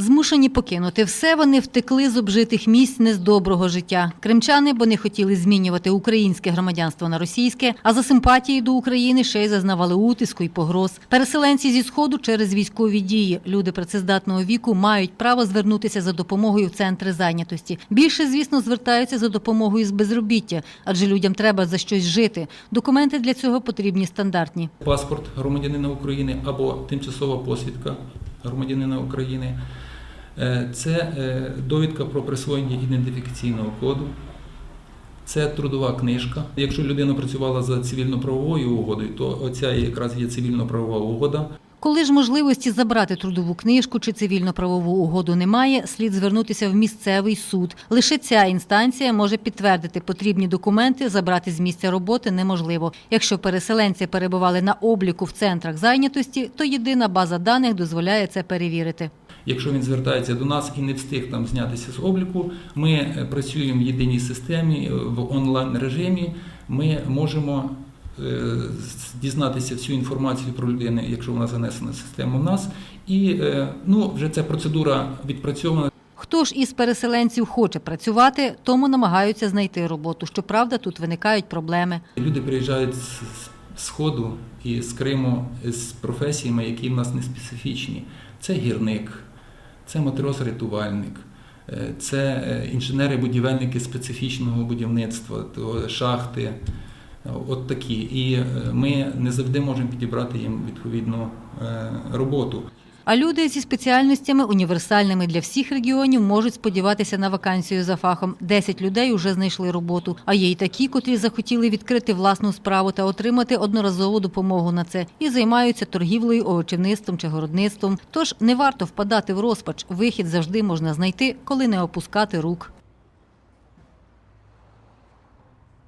Змушені покинути все, вони втекли з обжитих місць не з доброго життя. Кримчани, бо не хотіли змінювати українське громадянство на російське, а за симпатії до України ще й зазнавали утиску і погроз. Переселенці зі сходу через військові дії. Люди працездатного віку мають право звернутися за допомогою в центри зайнятості. Більше, звісно, звертаються за допомогою з безробіття, адже людям треба за щось жити. Документи для цього потрібні стандартні. паспорт громадянина України або тимчасова посвідка громадянина України. Е, Це е, довідка про присвоєння ідентифікаційного коду. Це трудова книжка. Якщо людина працювала за цивільно-правовою угодою, то оця якраз є цивільно-правова угода. Коли ж можливості забрати трудову книжку чи цивільно-правову угоду немає, слід звернутися в місцевий суд. Лише ця інстанція може підтвердити потрібні документи, забрати з місця роботи неможливо. Якщо переселенці перебували на обліку в центрах зайнятості, то єдина база даних дозволяє це перевірити. Якщо він звертається до нас і не встиг там знятися з обліку, ми е, працюємо в єдиній системі е, в онлайн режимі. Ми можемо е, дізнатися всю інформацію про людину, якщо вона занесена в систему в нас. І ну, вже ця процедура відпрацьована. Хто ж із переселенців хоче працювати, тому намагаються знайти роботу. Щоправда, тут виникають проблеми. Люди приїжджають з Сходу і з Криму з професіями, які в нас не специфічні. Це гірник, це матрос-рятувальник, е, це е, інженери-будівельники специфічного будівництва, шахти. От такі. І е, ми не завжди можемо підібрати їм відповідну роботу. А люди зі спеціальностями універсальними для всіх регіонів можуть сподіватися на вакансію за фахом. Десять людей уже знайшли роботу. А є й такі, котрі захотіли відкрити власну справу та отримати одноразову допомогу на це і займаються торгівлею, овочівництвом чи городництвом. Тож не варто впадати в розпач. Вихід завжди можна знайти, коли не опускати рук.